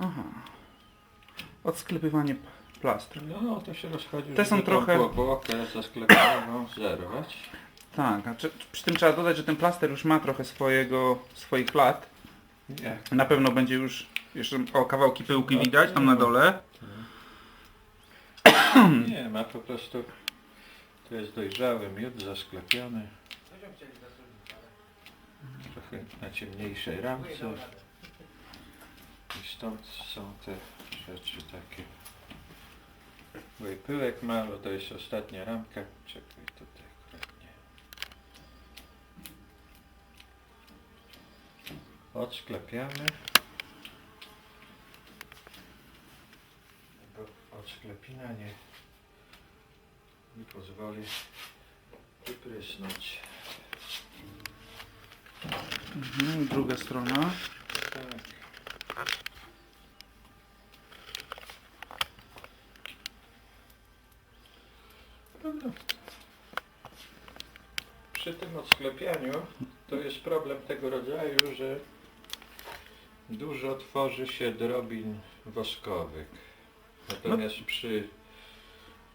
Aha. Odsklepywanie plastru. No, to się rozchodzi, Te są żeby trochę- ze sklepowaną zerwać. Tak, a czy, przy tym trzeba dodać, że ten plaster już ma trochę swojego, swoich lat. Nie. Na pewno będzie już, jeszcze o kawałki pyłki widać tam na dole. Nie, ma po prostu... To jest dojrzały miód zasklepiony. Trochę na ciemniejszej ramce. Stąd są te rzeczy takie. I pyłek ma, bo to jest ostatnia ramka. Czekaj, tutaj akurat nie. Odsklepiamy. Bo odsklepina nie, nie pozwoli wyprysnąć. Mhm, druga strona. Tak. Przy tym odsklepianiu to jest problem tego rodzaju, że dużo tworzy się drobin woskowych. Natomiast przy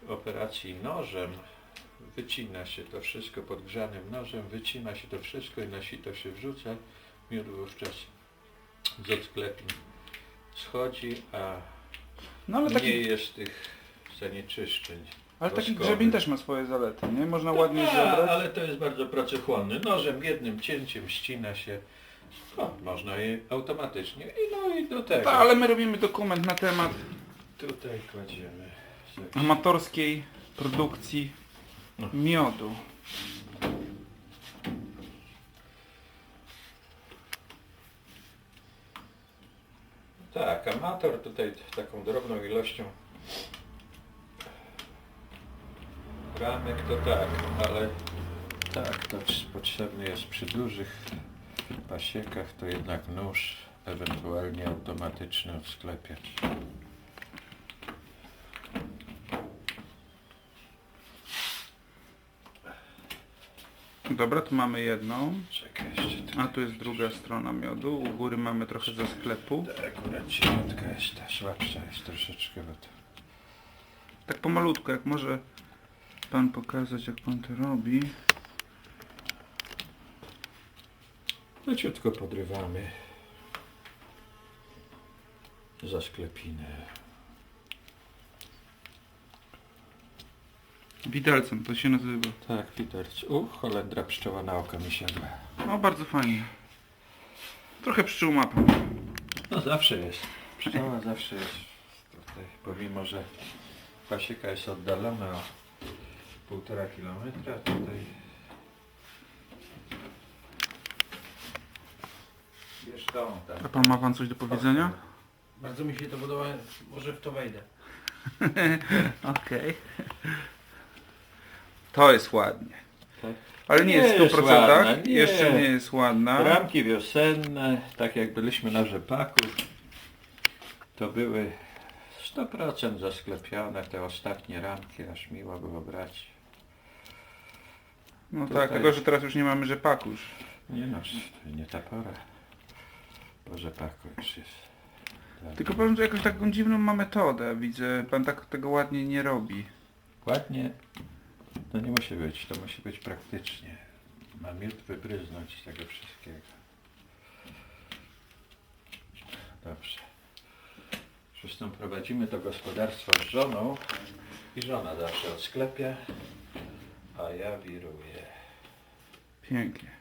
operacji nożem wycina się to wszystko podgrzanym nożem, wycina się to wszystko i na sito się wrzuca. Miód wówczas z odsklepin schodzi, a No taki, mniej jest tych zanieczyszczeń. ale taki woskowych. grzebień też ma swoje zalety, nie? Można No ładnie ma, zebrać. ale to jest bardzo pracochłonny. Nożem jednym cięciem ścina się. No, można je automatycznie. I no i do tego. Tak, ale my robimy dokument na temat Tutaj kładziemy. amatorskiej produkcji No. miodu. Tak, amator tutaj taką drobną ilością ramek to tak, ale tak, to potrzebny jest przy dużych pasiekach to jednak nóż, ewentualnie automatyczny odsklepiacz. Dobra, tu mamy jedną, Czekaj jeszcze a tu jest druga strona miodu. U góry mamy trochę ze sklepu. Tak, Akurat cieniutka jest ta słabsza jest troszeczkę, bo to Tak pomalutko, jak może pan pokazać, jak pan to robi. leciutko podrywamy za sklepinę. Widelcem to się nazywa. Tak, Peter. U, Holendra pszczoła na oko mi siadła. No, bardzo fajnie. Trochę pszczół ma pan. No zawsze jest. Pszczoła zawsze jest tutaj, pomimo że pasieka jest oddalona półtora kilometra, tutaj Wiesz tą, tak. A pan ma pan coś do powiedzenia? Bardzo mi się to podoba, może w to wejdę. Okej. To jest ładnie. Tak. Ale nie, Nie jest w jest 100%. ładna, nie. Jeszcze nie jest ładna. Ramki wiosenne, tak jak byliśmy na rzepaku, to były 100% zasklepione, te ostatnie ramki, aż miło było brać. No Tutaj- tak, tylko że teraz już nie mamy rzepaku już. Nie no, nie ta pora. Po rzepaku już jest. Tylko powiem, że jakąś taką dziwną ma metodę. Widzę, pan tak tego ładnie nie robi. Ładnie, to nie musi być, to musi być praktycznie. Ma miód wybryznąć tego wszystkiego. Dobrze. Zresztą prowadzimy to gospodarstwo z żoną i żona zawsze odsklepia, a ja wiruję. Pięknie.